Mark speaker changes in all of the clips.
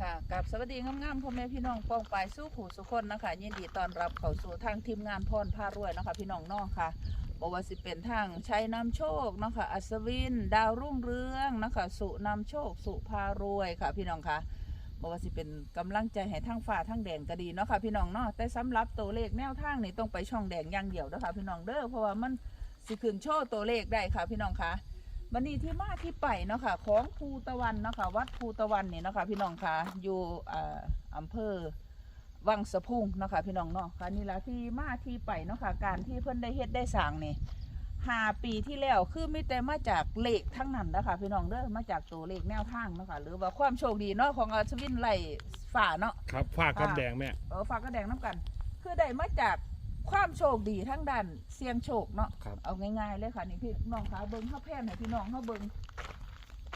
Speaker 1: ค่ะกับสวัสดีงามๆพ่อแม่พี่น้องป้องปายสู้ขู่สุคนนะคะยินดีต้อนรับเข้าสู่ทางทีมงานพรพารวยนะคะพี่น้องน้องค่ะบอกว่าสิเป็นทางชัยนำโชคนะคะอัศวิน ดาวรุ่งเรืองนะคะสุนำโชค สุพารวยค่ะ พี่น้องค่ะบอกว่าสิเป็นกำลังใจให้ทั้งฝ่าทั้งแดงก็ดีเนาะค่ะพี่น้องเนาะแต่สำหรับตัวเลขแนวทางนี่ต้องไปช่องแดงอย่างเดียวนะคะพี่น้องเด้อเพราะว่ามันสิขึ้นโชว์ตัวเลขได้ค่ะพี่น้องค่ะ วันนี้ที่มาที่ไปเนาะค่ะของภูตะวันเนาะค่ะวัดภูตะวันนี่เนาะค่ะพี่น้องค่ะอยู่เอ่ออำเภอวังสะพุงเนาะค่ะพี่น้องเนาะค่ะนี่ละที่มาที่ไปเนาะค่ะการที่เพิ่นได้เฮ็ดได้สร้างนี่ห้าปีที่แล้วคือไม่แต่มาจากเลขทั้งนั้นนะคะพี่น้องเด้อมาจากตัวเลขแนวทางเนาะค่ะหรือว่าความโชคดีเนาะของอัศวินไล่ฝ่าเนาะ
Speaker 2: ครับฝากกับ
Speaker 1: ค่ะ
Speaker 2: แดงแม่
Speaker 1: เออฝากกระแดงน้ำกัน คือได้มาจาก ความโชคดีทั้งด้านเสียงโชคเนาะ
Speaker 2: ครับ
Speaker 1: เอาง่ายๆเลยค่ะนี่พี่น้องคะเบิ้งเข้าแพร่ให้พี่น้องเข้าเบิ้ง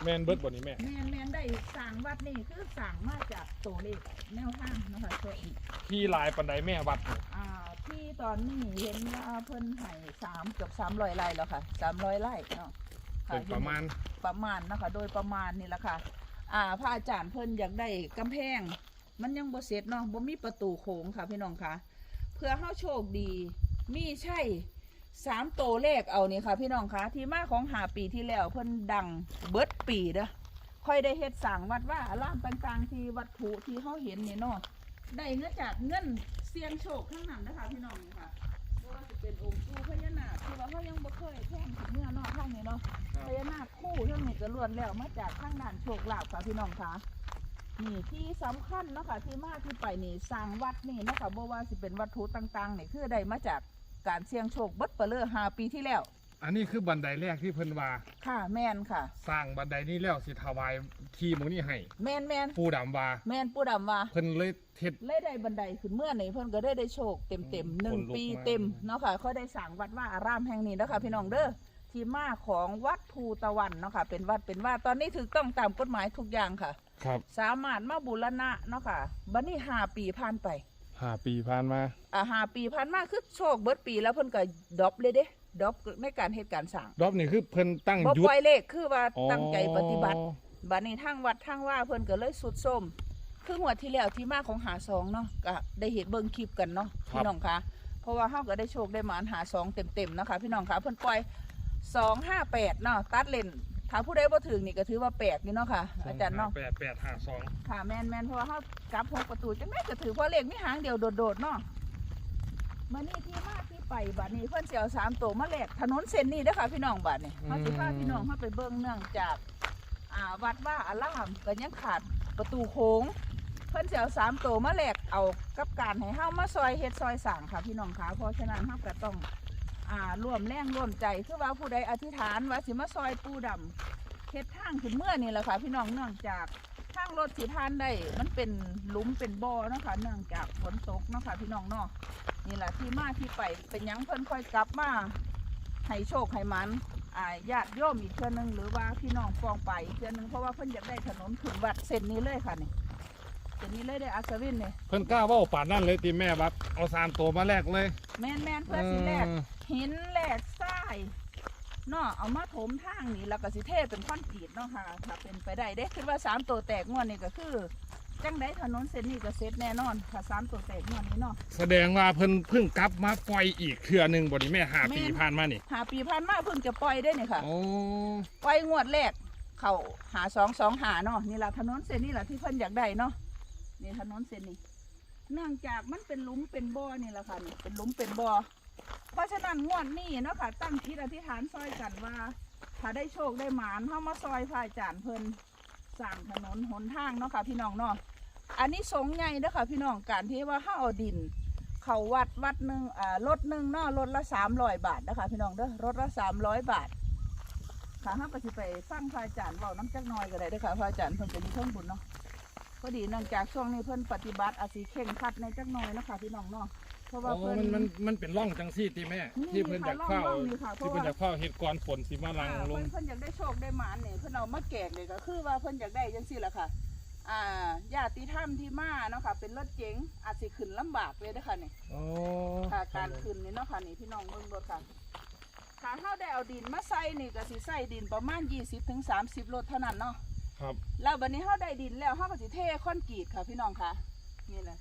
Speaker 2: แมนเบิร์ดบนนี้แม่
Speaker 1: แมนแมนได้สั่งวัดนี่คือสั่งมาจากตัวเลขแนวทางเนาะคะตัวอีก
Speaker 2: ที่ลายปันไดแม่วัด
Speaker 1: อ่าที่ตอนนี้เห็นว่าเพิ่นให้สามเกือบสามร้อยไร่แล้วค่ะสามร้อยไร่เนาะค่
Speaker 2: เป็นประมาณ
Speaker 1: ประมาณนะคะโดยประมาณนี่แหละค่ะอ่าพระอาจารย์เพิ่นอยากได้กำแพง มันยังบ่เสร็จเนาะบ่มีประตูโค้งค่ะพี่น้องคะ เพื่อเฮาโชคดี มีใช่สามโตวเลขเอานี่ค่ะ พี่น้องคะที่มาของหาปีที่แล้วเพิ่นดังเบิดปีเด้อค่อยได้เฮ็ดสร้างวัดว่าอารามต่างๆ ที่วัตถุที่เฮาเห็นนี่เนาะได้เงินจากเงินเสี่ยงโชคทั้งนั้นนะคะพี่น้องนี่ค่ะบ่ว่าจะเป็นองค์ปู่พญานาคที่ว่าเฮายังบ่เคยแท่งถึงเมื่อเนาะทางนี้เนาะพญานาคคู่ทั้งนี้ก็ล้วนแล้วมาจากข้างด่านโชคลาภค่ะพี่น้องคะ นี่ที่สำคัญเนาะคะที่มาที่ไปนี่สร้างวัดนี่เนาะคะบ่ว่าสิเป็นวัตถุต่างๆนี่คือได้มาจากการเสี่ยงโชคเบิดเปลือหาปีที่แล้ว
Speaker 2: อันนี้คือบันไดแรกที่เพิ่นว่า
Speaker 1: ค่ะแม่นค่ะ
Speaker 2: สร้างบันไดนี้แล้วสิถวายที่หมูนี่ให้
Speaker 1: แม่นแม่น
Speaker 2: ปูดำว่า
Speaker 1: แม่นปู่ดำว่า
Speaker 2: เพิ่นเลยเฮ็ด
Speaker 1: เลยได้บันไดขึ้นเมื่อนี่เพิ่นก็ได้ได้โชคเต็มเต็มๆหนึ่ง
Speaker 2: ขนลุก
Speaker 1: ปี
Speaker 2: มาก
Speaker 1: เต็มเนาะค่ะเขาได้สร้างวัดว่าอารามแห่งนี้เนาะค่ะพี่น้องเด้อที่มาของวัดภูตะวันเนาะค่ะเป็นวัดเป็นว่าตอนนี้ถูกต้องตามกฎหมายทุกอย่างค่ะ
Speaker 2: ครับ
Speaker 1: สามารถมาบูรณะเนาะค่ะบัดนี้ห้าปีผ่านไป
Speaker 2: ห้าปีผ่านมา
Speaker 1: อ่าห้าปีผ่านมาคือโชคเบิดปีแล้วเพิ่นก็ดรอปเลยเด้ดรอปในการเหตุการณ์สร้าง
Speaker 2: รอบนี้คือเพิ่นตั้ง
Speaker 1: บ่
Speaker 2: ยุท
Speaker 1: ปล่อยเลขคือว่า
Speaker 2: อ๋อ
Speaker 1: ตั้งใจปฏิบัติบัดนี้ทางวัดทางว่าเพิ่นก็เลยสุดส้มคือหัวดที่แล้วที่มาของหาสองเนาะก็ได้เห็นเบิ่งคลิปกันเนาะพี่น้องคะเพราะว่าเฮาก็ได้โชคได้หมานหาสองเต็มๆนะคะพี่น้องคะเพิ่นปล่อยสองห้าแปดเนาะตัดเลน ถ้าผู้ใดบ่ถึงนี่ก็ถือว่าแปลกนี่เนาะค่ะ อาจารย์เนาะ
Speaker 2: แปดแปดห้าสอง
Speaker 1: ค่ะแมนแมนเพราะว่าเขากลับหกประตูจังแม่ก็ถือเพราะเลขมีหางเดียวโดดๆเนาะมานี่ที่มาที่ไปบัดนี้เพื่อนเสียวสามตัวมาแหลกถนนเส้นนี้เด้อค่ะพี่น้องบัดนี้เขาสิพาพี่น้องเขาไปเบิ่งเนื่องจากอ่าวัดว่าอารามก็ยังขาดประตูโค้ง เพื่อนเสียวสามตัวมาแหลกเอากับการให้เฮามาซอยเฮ็ดซอยสั่งค่ะพี่น้องคะเพราะฉะนั้นเฮาก็ต้อง อ่าร่วมแรงร่วมใจคือว่าผู้ใดอธิษฐานว่าสิมาซอยปูดำเฮ็ดทางขึ้นเมื่อนี่แหละค่ะพี่น้องเนื่องจากทางรถสีพานได้มันเป็นหลุมเป็นบ่อเนาะคะเนื่องจากฝนตกเนาะคะพี่น้องเนาะนี่แหละที่มาที่ไปเป็นหยังเพิ่นค่อยกลับมาให้โชคให้มันอ่าญาติโยมอีกเทื่อนึงหรือว่าพี่น้องฟองไปอีกเทื่อนึงเพราะว่าเพิ่นอยากได้ถนนขึ้นวัดเส้นนี้เลยค่ะนี่ เส้นนี้เลยได้ออัศวินเนี่ย
Speaker 2: เพิ่นกล้าเว่าป่านนั่นเลยตีแม่วัดเอาสามตัวมาแลกเลย
Speaker 1: แม่นแม่นเพื่อสิแลกหินแลกทรายเนาะเอามาถมทางนี่แล้วก็สิเทเป็นคอนกรีตเนาะค่ะถ้าเป็นไปได้เด้คือว่าสามตัวแตกงวดนี่ก็คือจังได้ถนนเส้นนี้ก็เสร็จแน่นอนถ้าสามตัวแตกงวดนี้เนาะ
Speaker 2: แสดงว่าเพิ่นเพิ่งกลับมาปล่อยอีกเทื่อหนึงบ่นี้แม่ห้าปี
Speaker 1: แม่น
Speaker 2: ผ่านมานี่
Speaker 1: หาปีพันมาเพิ่งจะปล่อยได้เนี่ยค่ะ
Speaker 2: โอ้
Speaker 1: ปล่อยงวดแรกเขาหาสองสองหาเนาะนี่แหละถนนเส้นนี้แหละที่เพิ่นอยากได้เนาะ นี่ถนนเส้นนี้เนื่องจากมันเป็นหลุมเป็นบ่อนี่แหละค่ะนี่เป็นหลุมเป็นบ่อเพราะฉะนั้นงวดนี้เนาะค่ะตั้งคิดอธิษฐานซอยกันว่า ถ้าได้โชคได้หมานเข้ามาซอยพายจานเพิ่นสร้างถนนหนทางเนาะค่ะพี่น้องเนาะอันนี้สงส์ใหญ่เด้อค่ะพี่น้องการที่ว่าเฮาเอาดิน เขาวัดวัดหนึ่งอ่ารถหนึ่งเนาะรถละสามร้อยบาทนะคะพี่น้องเด้อรถละสามร้อยบาทค่ะห้าปสิไปฟังพระอาจารย์เว้าน้ำจักน้อยก็ได้เด้อค่ะพระอาจารย์เพิ่นเป็นมีเครื่องบุญเนาะ อดีเนื่องจากช่วงนี้เพิ่นปฏิบัติอาศัยเข่งครัดในจักหน้อยเนาะคะพี่น้องเนาะเพราะว่า
Speaker 2: โอ้
Speaker 1: เพิ่น
Speaker 2: มันมันมันเป็นร่องจังซี่ตีแม่
Speaker 1: นี่
Speaker 2: ที่เพิ่นอยากเข้า
Speaker 1: ค่ะร่องๆนี่ค่ะเพ
Speaker 2: ที่
Speaker 1: ราะ
Speaker 2: เพิ่น
Speaker 1: ว่า
Speaker 2: อยากเข้าเฮ็ดก่อนฝนสิมาลัง
Speaker 1: อ่า
Speaker 2: ลง
Speaker 1: เพิ่นเพิ่นอยากได้โชคได้หมานเนี่ยเพิ่นเอามาแกกเลยก็คือว่าเพิ่นอยากได้จังซี่แหละค่ะ อ่าญาติธรรมที่มาเนาะค่ะ เป็นรถเก๋งอาจสิขึ้นลำบากเลยเด้อค่ะนี่
Speaker 2: อ๋อ
Speaker 1: ค่ะการขึ้นนี่เนาะค่ะนี่พี่น้องเบิ่งรถค่ะถ้าเฮาได้เอาดินมาใส่นี่ก็สิใส่ดินประมาณ 20ถึง30รถเท่านั้นเนาะ
Speaker 2: ครับ
Speaker 1: แล้วบัดนี้เฮาได้ดินแล้วเฮาก็สิเทคอนกรีตค่ะ พี่น้องค่ะนี่แหละ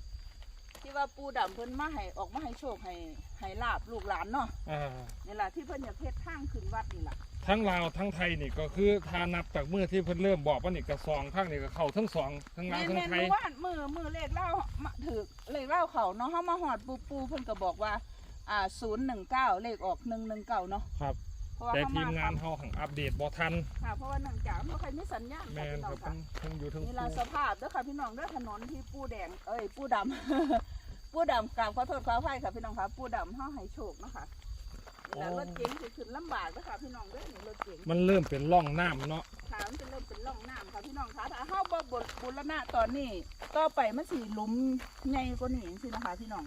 Speaker 1: ที่ว่าปูดำเพิ่นมาให้ออกมาให้โชคให้ให้ลาบลูกหลานเนาะ
Speaker 2: อ่า
Speaker 1: นี่แหละที่เพิ่นอยากเฮ็ดทางขึ้นวัดนี่ล่ะ
Speaker 2: ทั้งลาวทั้งไทยนี่ก็คือถ้านับจากเมื่อที่เพิ่นเริ่มบอกว่านี่ก็สองข้างนี่ก็เข้าทั้งสองทั้งลาว
Speaker 1: แม่น
Speaker 2: ทั้ง
Speaker 1: แม่น
Speaker 2: ไทย
Speaker 1: เมื่อวานมือมือเลขเล่ามาถือเลขเล่าเขาเนาะเฮามาฮอดปูปูเพิ่นก็บอกว่าอ่า019เลขออก119เนาะ
Speaker 2: ครับ
Speaker 1: เพราะว่า
Speaker 2: แต่
Speaker 1: เฮา
Speaker 2: ที
Speaker 1: มาม
Speaker 2: งานเฮาหังอัปเดตบ่ทัน
Speaker 1: ค่ะเพราะว่าเนื่องจากบ่ค่อยมีสัญญาณ
Speaker 2: แม
Speaker 1: ค่ะ
Speaker 2: น
Speaker 1: พี่น้
Speaker 2: ค
Speaker 1: อ
Speaker 2: รั
Speaker 1: ง
Speaker 2: บ
Speaker 1: ค่ะ
Speaker 2: ทั้งทั้งอยู่ทั้ง
Speaker 1: นี่ล่ะสภาพเด้อค่ะพี่น้องเด้อถนนที่ปูแดงเอ้ยปูดำ ปูดำกราบขอโทษขออภัยค่ะพี่น้องค่ะ ปูดำเฮาให้โชคเนาะค่ะนี่ล่ะรถเก๋งสิขึ้นลำบากเด้อค่ะพี่น้องเด้อนี่รถเก๋ง
Speaker 2: มันเริ่มเป็นร่องน้ำเนาะ
Speaker 1: ค่ะมันจะเริ่มเป็นร่องน้ำค่ะพี่น้องค่ะถ้าเฮาบ่บดบุรณะตอนนี้ ต่อไปมันสิหลุมใหญ่กว่านี้จังซี่นะคะพี่น้อง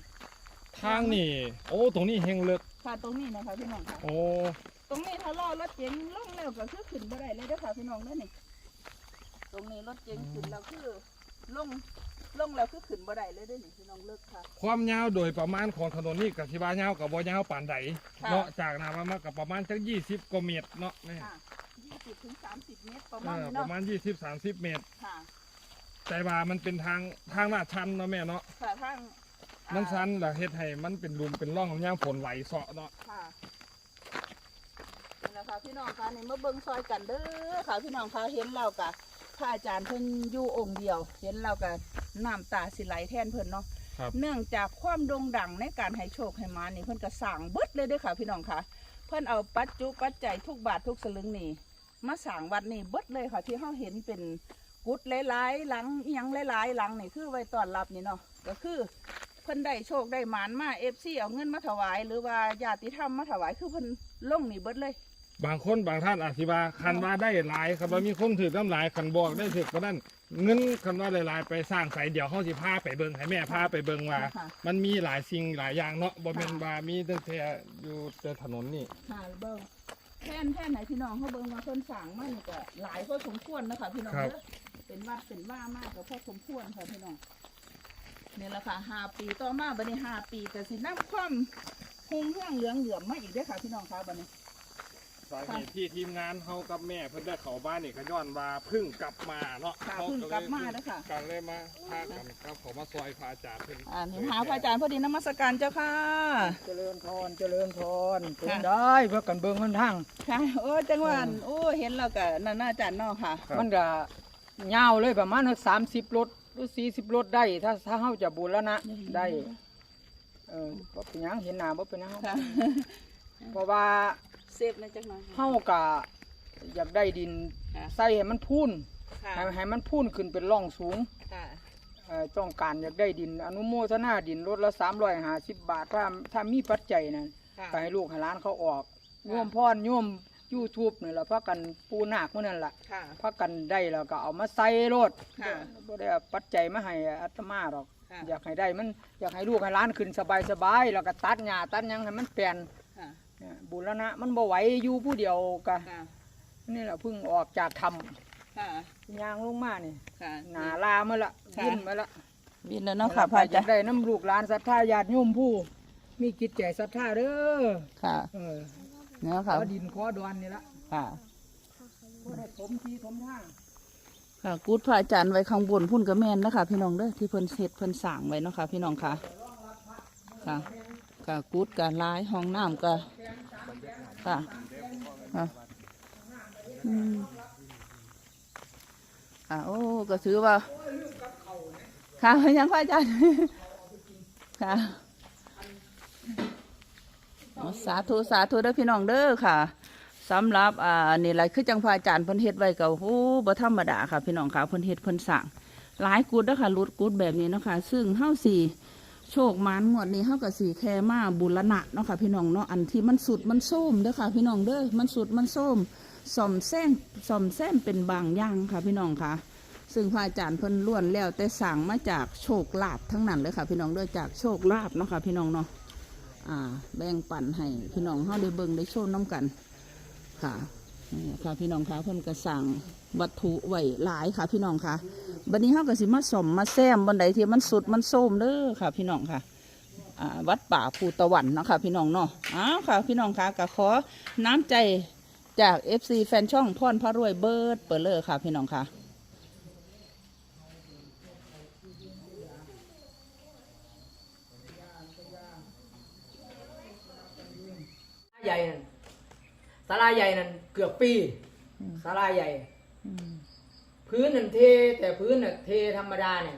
Speaker 2: ทางนี่ โอ้ตรงนี้เฮงเลิก
Speaker 1: ค่ะตรงนี้นะคะพี่น้องค่ะ
Speaker 2: โอ้
Speaker 1: ตรงนี้ถ้ารอรถเก๋งลงแล้วก็คือขึ้นบ่ได้เลยเด้อค่ะพี่น้องเด้อนี่ตรงนี้รถเก๋งขึ้นแล้วคือลงลงแล้วคือขึ้นบ่ได้เลยเด้อนี่พี่น้องเลิกค่ะ
Speaker 2: ความยาวโดยประมาณของถนนนี่กับสิบายาวกับบ่ยาวปานใด
Speaker 1: ค่ะ
Speaker 2: เนาะจากนามามากับประมาณจัก20กว่าเมตรเนาะแม่
Speaker 1: ค่ะ20ถึง30เมตรประ
Speaker 2: เอ
Speaker 1: มาณ
Speaker 2: อ
Speaker 1: นี้
Speaker 2: ป
Speaker 1: เนาะ
Speaker 2: ระมาณ20 30เมตร
Speaker 1: ค่ะ
Speaker 2: แต่ว่ามันเป็นทางทางลาดชันเนาะแม่เนาะ
Speaker 1: ค่ะทางอ่า
Speaker 2: มันชันแล้วเฮ็ดให้มันเป็นหลุมเป็นร่องย่างฝนไหลเซาะเนาะ
Speaker 1: ค่ะ นี่แหละค่ะพี่น้องคะนี่มาเบิ่งซอยกันเด้อค่ะพี่น้องคะเห็นเรากะพระอาจารย์เพิ่นอยู่องค์เดียว เห็นเรากะน้ำตาสิไหลแทนเพิ่นเนาะ
Speaker 2: ครับ
Speaker 1: เนื่องจากความโด่งดังในการให้โชคให้มานี่เพิ่นก็สร้างเบิดเลยเด้อค่ะ พี่น้องคะเพิ่นเอาปัจจุปัจจัยทุกบาททุกสลึงนี่มาสร้างวัดนี่เบิดเลยค่ะที่เฮาเห็นเป็นกุดหลายๆหลังอิหยังหลายๆหลังนี่คือไว้ต้อนรับนี่เนาะก็คือเพิ่นได้โชคได้หมานมาเอฟซีเอาเงินมาถวาย หรือว่าญาติธรรมมาถวายคือเพิ่นลงนี่เบิดเลย
Speaker 2: บางคนบางท่านอาจสิว่าคันว่าได้หลายคันว่ามีคนถือน้ำหลายคันบอกได้ถือก็นั่นเงินคันว่าได้หลายไปสร้างสายเดี๋ยวเฮาสิพาไปเบิ่งให้แม่พาไปเบิ่งว่า
Speaker 1: ค่ะ
Speaker 2: มันมีหลายสิ่งหลายอย่างเนาะบ่แม่น
Speaker 1: ค่ะ
Speaker 2: ว่ามีตั้งแต่อยู่แต่ถนนนี่
Speaker 1: ค่ะเบิ่งแท่นแท่นไหนพี่น้องเขาเบิ่งว่าเพิ่นสร้างมานี่ก็หลายพอสมควรนะคะพี่น้อง
Speaker 2: ครับ
Speaker 1: เด้อเป็นวัดเป็นว่ามากก็พอสมควรค่ะพี่น้องนี่แหละค่ะห้าปีต่อมาบัดนี้ห้าปีก็สินำความคงเรื่องเหลืองเหลือมมาอีกเด้อค่ะพี่น้องค่ะบัดนี้
Speaker 2: สาเหตุที่ทีมงานเฮากับแม่เพิ่นได้เข้าบ้านนี่ก็ย้อนว่าเพึ่งกลับมาเนาะ
Speaker 1: ค่ะ
Speaker 2: เขา
Speaker 1: เพิ่ง
Speaker 2: เลย
Speaker 1: กลับมาเด้อค่ะ
Speaker 2: กันเลยมาพากันครับเขามาซอยพระอาจารย์เพิ่น
Speaker 1: อ่านี่หาพระอาจารย์พอดีนมัสการเจ้าค่ะ
Speaker 3: เจริญพรเจริญพรเป็น
Speaker 1: ค่ะ
Speaker 3: ได้เพื่อกันเบิ่งมันทาง
Speaker 1: ค่ะโอ้จังหวะนโอ้เห็นแล้วก็นั่นน่าอาจารย์เนาะค่ะ
Speaker 3: มันก็ยาวเลยประมาณสามสิบรถหรือสี่สิบรถได้ ถ้าถ้าเฮาจะบูรณะได้ เออบ่เป็นหยังเห็นหน้าบ่เป็นหยัง
Speaker 1: ค่ะ
Speaker 3: เพราะว่า
Speaker 1: เซฟนะจังหน่อย
Speaker 3: เฮาก็อยากได้ดิน
Speaker 1: ค่ะ
Speaker 3: ใส่ให้มันพูน
Speaker 1: ค่ะ
Speaker 3: ให้ให้มันพูนขึ้นเป็นร่องสูง
Speaker 1: ค่ะ
Speaker 3: เอ่อต้องการอยากได้ดิน อนุโมทนาดินรถละ350 บาทถ้าถ้ามีปัจจัยนั่น
Speaker 1: ค่ะ
Speaker 3: ก็ให้ลูกให้หลานเขาออก
Speaker 1: ค่ะ
Speaker 3: โยมพรโยม YouTube นี่ล่ะพากันปูนาคมื้อนั่นล่ะ
Speaker 1: ค่ะ
Speaker 3: พักกันได้แล้วก็เอามาใส่รถ
Speaker 1: ค่ะ
Speaker 3: บ่ได้เอาปัจจัยมาให้อาตมาหรอก
Speaker 1: ค่ะ
Speaker 3: อยากให้ได้มันอยากให้ลูกให้หล้านขึ้นสบายสบายๆแล้วก็ตัดหญ้าตัดหยังให้มันเปลี่ยน
Speaker 1: ค่ะ
Speaker 3: เนี่ย บุรณะมันบ่ไหวอยู่ผู้เดียวก็
Speaker 1: ค่ะ
Speaker 3: นี่แหละเพิ่งออกจากถ้
Speaker 1: ค่ะำ
Speaker 3: ย่างลงมานี่
Speaker 1: ค่ะ
Speaker 3: หนาลามาละ
Speaker 1: ค่ะ
Speaker 3: ยิ้มมาละ
Speaker 1: บินแล้วเนาะค่ะพระอา
Speaker 3: อ
Speaker 1: จายา
Speaker 3: รก
Speaker 1: ย์
Speaker 3: ได้น้ำลูกหลานศรัทธาญาติโยมผู้ มีกิจใจศรัทธาเด้อ
Speaker 1: ค่ะ
Speaker 3: เออ
Speaker 1: เนาะ
Speaker 3: ข
Speaker 1: ค่ะ
Speaker 3: อดินขอดอนนี่ละ
Speaker 1: ค่ะ
Speaker 3: บ่ได้ถมทีถมทาง
Speaker 1: ค่ะกูดพระอาจารย์ไว้ข้างบนพุ่นกระแมนนะคะพี่น้องเด้อที่เพิ่นเฮ็ดเพิ่นสร้างไว้เนาะค่ะพี่น้องค่ะ ค่ะ ค่ะกูดกับลายห้องน้ำกับค่ะ ค่ะอืมค่ะโอ้ก็ถือว่า ค่ะยังพระอาจารย์ค่ะสาธุสาธุเด้อพี่น้องเด้อค่ะสำหรับอ่านี่แหละคือจังพระอาจารย์พิ่นเฮ็ดไว้ก็โอ้บ่ธรรมดาค่ะ พี่น้องค่ะพิ่นเฮ็ดพิ่นสร้างหลายกุดเด้อค่ะรุดกุดแบบนี้นะคะ ซึ่งเฮาสิ โชคหมานงวดนี้เฮาก็สิแคมาบุรณะเนาะค่ะพี่น้องเนาะอันที่มันสุดมันส้มเด้อค่ะ พี่น้องเด้อมันสุดมันส้มซ่อมแซมซ่อมแซมเป็นบางอย่างค่ะพี่น้องค่ะ ซึ่งพระอาจารย์เพิ่นล้วนแล้วแต่สั่งมาจากโชคลาภทั้งนั้นเลยค่ะ พี่น้องเด้อจากโชคลาภเนาะค่ะพี่น้องเนาะอ่า แบ่งปันให้พี่น้องเฮาได้เบิ่งได้โชว์น้กันค่ะ ค่ะพี่น้องคะเพิ่นกระสั่งวัตถุไหวหลายค่ะ พี่น้องคะบันนี้เฮาก็สิมาสมมาแซมบันไดที่มันสุดมันส้มเด้อค่ะ พี่น้องค่ะวัดป่าภูตะวันนะคะพี่น้องเนาะอ้าวค่ะ พี่น้องค่ะก็ขอน้ำใจจากเอฟซีแฟนช่องพ่อนพระรวยเบิร์ดเปิดเลอร์ค่ะ พี่น้องค่ะ
Speaker 3: ใหญ่นั่นสาราใหญ่นั่น เกือบปี
Speaker 1: อืม
Speaker 3: ศาลาใหญ่
Speaker 1: อืม
Speaker 3: พื้นนั่นเท แต่พื้นน่ะเทธรรมดาเนี่ย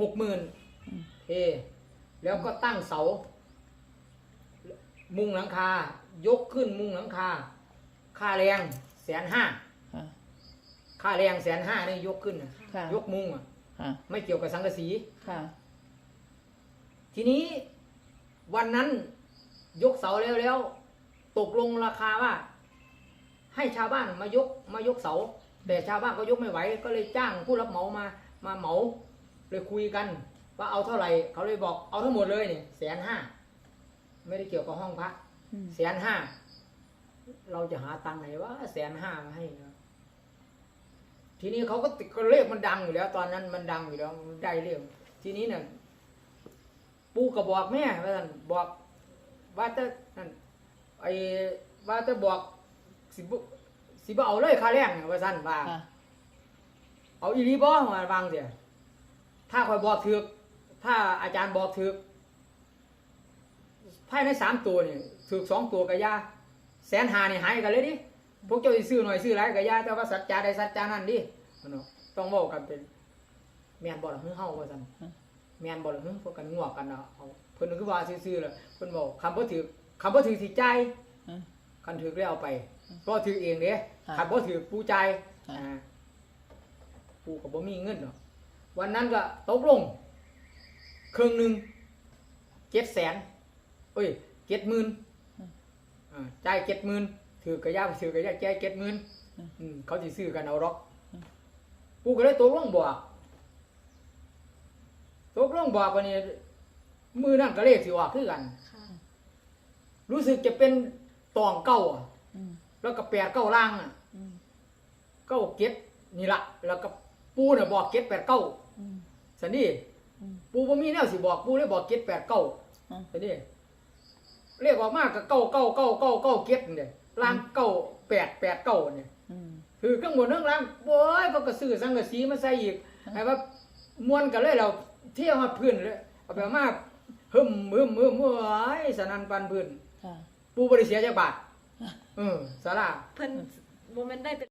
Speaker 3: หกหมื่นเท แล้วก็ตั้งเสา มุงหลังคา ยกขึ้นมุงหลังคา ค่าแรงแสนห้า
Speaker 1: ค่ะ
Speaker 3: ค่าแรงแสนห้านี่ยกขึ้นน่ะ
Speaker 1: ค่ะ
Speaker 3: ยกมุงอะ
Speaker 1: ค่ะ
Speaker 3: ไม่เกี่ยวกับสังกะสี
Speaker 1: ค่ะ
Speaker 3: ทีนี้วันนั้นยกเสาแล้วแล้ว ตกลงราคาว่า ให้ชาวบ้านมายกมายกเสา แต่ชาวบ้านก็ยกไม่ไหว ก็เลยจ้างผู้รับเหมามามาเหมาเลยคุยกัน ว่าเอาเท่าไหร่เขาเลยบอกเอาทั้งหมดเลยเนี่ยแสนห้าไม่ได้เกี่ยวกับห้องพัก
Speaker 1: อืม
Speaker 3: แสนห้าเราจะหาตังค์ไหนว่าแสนห้ามาให้นะทีนี้เขาก็ติดก็เลขมันดังอยู่แล้ว ตอนนั้นมันดังอยู่แล้วมันได้เรื่องทีนี้เนี่ยปู่ก็บอกแม่ว่าท่านบอกว่าจะนั่นไอ้ว่าจะบอก สิบสิบเอาเลยค่าแรงเนี่ยว่าท่านว่า
Speaker 1: ค่ะ
Speaker 3: เอาอีรีบอมาวางเสียถ้าคอยบอกถือกถ้าอาจารย์บอกถือกภายในสามตัวเนี่ยถือกสองตัวกะยาแสนหาเนี่ยหายกันเลยดิพวกเจ้าสิซื้อหน่อยซื้อหลายกะยาแต่ว่าสัจจาใดสัจจานั่นดิมันเนาะต้องเว้ากันเป็นแม่นบ่ล่ะเฮือเฮาว่าซั่นแม่นบ่ล่ะเฮ้ยพวกกันงวกกันเนาะเอาเพิ่นคือว่าซื่อๆล่ะเพิ่นบอกคำบ่ถือคำบ่ถือสิจ่าย
Speaker 1: อืม
Speaker 3: คันถือแล้วเอาไป ก็ถือเองเด้
Speaker 1: ค่ะ
Speaker 3: คันบ่ถือผู้จ่าย
Speaker 1: ค่ะ
Speaker 3: อ่าผู้ก็บ่มีเงินเนาะวันนั้นก็ตกลงครึ่งหนึง7แสนเอ้ย70,000อ่าจ่าย70,000ถือกระยาถือกระยาจ่าย70,000อืมเขาสิซื้อกันเอาหรอกผู้ก็เลยตกลงบอกตกลงบอกวันนี้มือนั่นก็เลขสิออกคือกัน
Speaker 4: ค่ะ
Speaker 3: รู้สึกจะเป็นตองเก้าอะ
Speaker 1: อืม
Speaker 3: แล้วก็แปดเก้าล่างอะ
Speaker 1: อืม
Speaker 3: เก้าเก็ดนี่ละแล้วก็ปูน่ะบอกเก็ดแปดเก้า
Speaker 1: อืม
Speaker 3: สันนี่
Speaker 1: อืม
Speaker 3: ปูบ่มีแนวสิบอกปูเลยบอกเก็ดแปดเก้า
Speaker 1: อืม
Speaker 3: สันนี่เรียกออกมาก็เก้าเก้าเก้าเก้าเก้าเก็ดเนี่ยล่างเก้าแปดแปดเก้าเนี่ย
Speaker 1: อืม
Speaker 3: คือข้างบนข้างล่างโอ้ยเขาก็ซื้อสังกะสีมาใส่อีกไอ้ว่าม้วนกันเลยเราเที่ยวมาพื้นเลยเอาไปมาหึมหึมหึมโอ้ยสนันปันพื้น
Speaker 1: ค่ะ
Speaker 3: ปูบริเสียจากบาท เออสารา
Speaker 4: เพิ่นโมเมนต์ได้เป็น